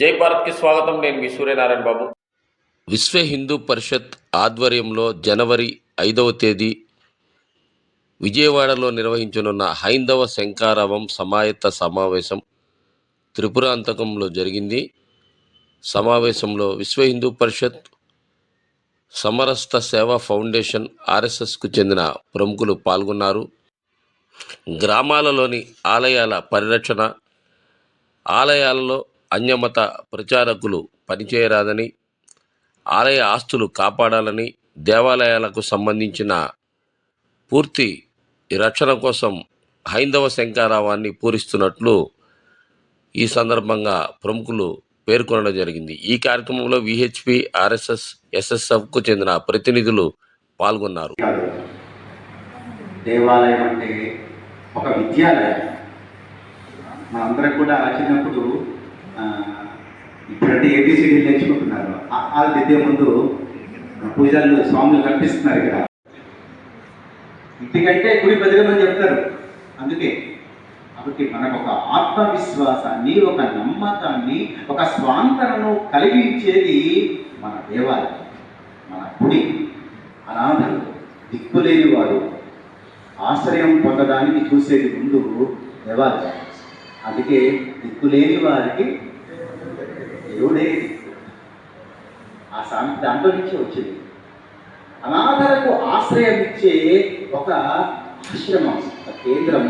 జై భారత్కి స్వాగతం. నేను మీ సూర్యనారాయణ బాబు. విశ్వ హిందూ పరిషత్ ఆధ్వర్యంలో జనవరి ఐదవ తేదీ విజయవాడలో నిర్వహించనున్న హైందవ శంకారవం సమాయత్త సమావేశం త్రిపురాంతకంలో జరిగింది. సమావేశంలో విశ్వ హిందూ పరిషత్ సమరస్త సేవా ఫౌండేషన్ ఆర్ఎస్ఎస్కు చెందిన ప్రముఖులు పాల్గొన్నారు. గ్రామాలలోని ఆలయాల పరిరక్షణ ఆలయాలలో అన్యమత ప్రచారకులు పనిచేయరాదని ఆలయ ఆస్తులు కాపాడాలని దేవాలయాలకు సంబంధించిన పూర్తి రక్షణ కోసం హైందవ శంకారావాన్ని పూరిస్తున్నట్లు ఈ సందర్భంగా ప్రముఖులు పేర్కొనడం జరిగింది. ఈ కార్యక్రమంలో విహెచ్పి ఆర్ఎస్ఎస్ ఎస్ఎస్ఎఫ్కు చెందిన ప్రతినిధులు పాల్గొన్నారు. దేవాలయం అంటే ఒక విద్యాలయం. మనందరం కూడా చిన్నప్పుడు ఇప్పుడంటే ఏబిసిడి నేర్చుకుంటున్నారు. ఆ దిద్దే ముందు పూజలు స్వాములు కనిపిస్తున్నారు ఇక్కడ. ఇంటికంటే గుడి బదిలమని చెప్తారు. అందుకే కాబట్టి మనకు ఒక ఆత్మవిశ్వాసాన్ని ఒక నమ్మకాన్ని ఒక స్వాంతనను కలిగించేది మన దేవాలయం మన గుడి. అనాథలు దిక్కులేని వారు ఆశ్రయం పొందడానికి చూసేది ముందు దేవాలయం. అందుకే దిక్కులేని వారికి దేవుడే. ఆ సామెత దాంట్లో నుంచి వచ్చింది. అనాథలకు ఆశ్రయం ఇచ్చే ఒక ఆశ్రమం ఒక కేంద్రం.